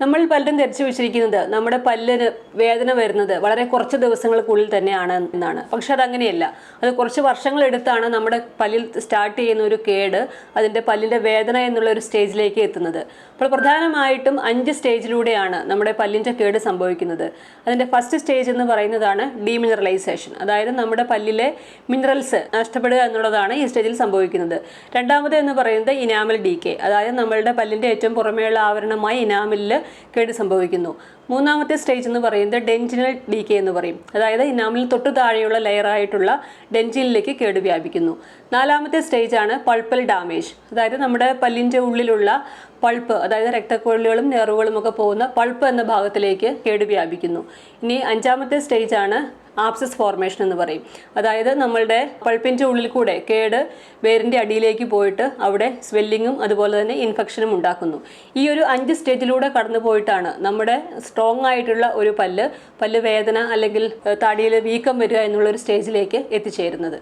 നമ്മൾ പലരും ധരിച്ചു വെച്ചിരിക്കുന്നത് നമ്മുടെ പല്ലിന് വേദന വരുന്നത് വളരെ കുറച്ച് ദിവസങ്ങൾക്കുള്ളിൽ തന്നെയാണ് എന്നാണ്. പക്ഷെ അതങ്ങനെയല്ല. അത് കുറച്ച് വർഷങ്ങൾ എടുത്താണ് നമ്മുടെ പല്ലിൽ സ്റ്റാർട്ട് ചെയ്യുന്ന ഒരു കേട് അതിന്റെ പല്ലിന്റെ വേദന എന്നുള്ള ഒരു സ്റ്റേജിലേക്ക് എത്തുന്നത്. അപ്പോൾ പ്രധാനമായിട്ടും അഞ്ച് സ്റ്റേജിലൂടെയാണ് നമ്മുടെ പല്ലിന്റെ കേട് സംഭവിക്കുന്നത്. അതിന്റെ ഫസ്റ്റ് സ്റ്റേജ് എന്ന് പറയുന്നതാണ് ഡീമിനറലൈസേഷൻ. അതായത് നമ്മുടെ പല്ലിലെ മിനറൽസ് നഷ്ടപ്പെടുക എന്നുള്ളതാണ് ഈ സ്റ്റേജിൽ സംഭവിക്കുന്നത്. രണ്ടാമത് എന്ന് പറയുന്നത് ഇനാമൽ ഡി അതായത് നമ്മളുടെ പല്ലിന്റെ ഏറ്റവും പുറമേയുള്ള ആവരണമായി ഇനാമലിൽ കേട് സംഭവിക്കുന്നു. മൂന്നാമത്തെ സ്റ്റേജ് എന്ന് പറയുന്നത് ഡെൻജിനൽ ഡി കെ എന്ന് പറയും. അതായത് ഇനാമിൽ തൊട്ട് താഴെയുള്ള ലെയറായിട്ടുള്ള ഡെൻജിനിലേക്ക് കേട് വ്യാപിക്കുന്നു. നാലാമത്തെ സ്റ്റേജാണ് പൾപ്പൽ ഡാമേജ് അതായത് നമ്മുടെ പല്ലിന്റെ ഉള്ളിലുള്ള പൾപ്പ് അതായത് രക്തക്കൊള്ളികളും നെറുകളും ഒക്കെ പോകുന്ന പൾപ്പ് എന്ന ഭാഗത്തിലേക്ക് കേട് വ്യാപിക്കുന്നു. ഇനി അഞ്ചാമത്തെ സ്റ്റേജാണ് ആപ്സസ് ഫോർമേഷൻ എന്ന് പറയും. അതായത് നമ്മളുടെ പൾപ്പിന്റെ ഉള്ളിൽ കൂടെ കേട് വേരിന്റെ അടിയിലേക്ക് പോയിട്ട് അവിടെ സ്വെല്ലിങ്ങും അതുപോലെ തന്നെ ഇൻഫെക്ഷനും ഉണ്ടാക്കുന്നു. ഈ ഒരു അഞ്ച് സ്റ്റേജിലൂടെ കടന്നു പോയിട്ടാണ് നമ്മുടെ സ്ട്രോങ് ആയിട്ടുള്ള ഒരു പല്ല് പല്ല് വേദന അല്ലെങ്കിൽ താടിയിൽ വീക്കം വരിക എന്നുള്ളൊരു സ്റ്റേജിലേക്ക് എത്തിച്ചേരുന്നത്.